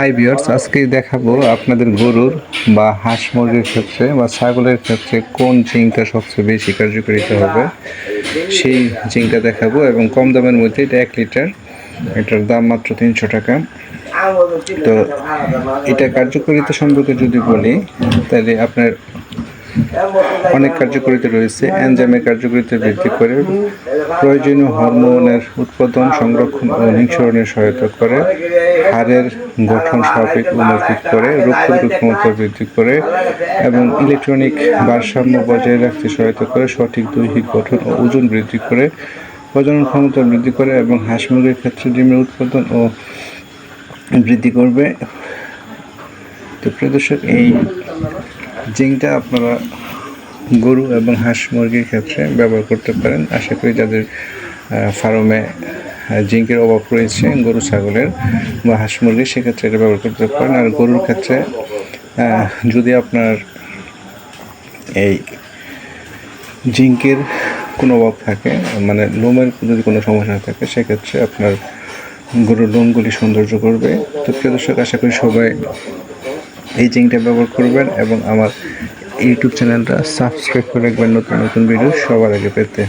High বিয়ার্স আজকে দেখাবো আপনাদের গরুর বা হাঁস মুরগির ক্ষেত্রে বা ছাগলের ক্ষেত্রে কোন জিঙ্কটা সবচেয়ে বেশি কার্যকারিতা হবে। সেই জিঙ্কটা দেখাবো এবং কম দামের মধ্যে এটা এক লিটার। এটার দাম মাত্র তিনশো টাকা। তো এটা কার্যকারিতা সম্পর্কে যদি বলি, তাহলে আপনার অনেক কার্যকারিতা রয়েছে, এনজাইমের কার্যকারিতা বৃদ্ধি করে প্রয়োজনীয় হরমোনের উৎপাদন, সংরক্ষণ ও নিঃসরণে সহায়তা করে, হাড়ের গঠন স্বাভাবিক মজবুত করে, রোগ প্রতিরোধ ক্ষমতা বৃদ্ধি করে এবং ইলেকট্রনিক ভারসাম্য বজায় রাখতে সহায়তা করে, সঠিক দৈহিক গঠন ও ওজন বৃদ্ধি করে, প্রজনন ক্ষমতা বৃদ্ধি করে এবং হাঁস মুরগির ক্ষেত্রে ডিমের উৎপাদন ও বৃদ্ধি করবে। তো প্রিয় দর্শক, এই জিঙ্কটা আপনারা গরু এবং হাঁস মুরগির ক্ষেত্রে ব্যবহার করতে পারেন। আশা করি যাদের ফার্মে জিঙ্কের অভাব রয়েছে, গরু, ছাগলের বা হাঁস মুরগির সেক্ষেত্রে এটা ব্যবহার করতে পারেন। আর গরুর ক্ষেত্রে যদি আপনার এই জিঙ্কের কোনো অভাব থাকে মানে লোমের যদি কোনো সমস্যা থাকে, সেক্ষেত্রে আপনার গরুর লোমগুলি সৌন্দর্য করবে। তো প্রিয় দর্শক, আশা করি সবাই এই জিঙ্কটা ব্যবহার করবেন এবং আমার ইউটিউব চ্যানেলটা সাবস্ক্রাইব করে রাখবেন নতুন নতুন ভিডিও সবার আগে পেতে।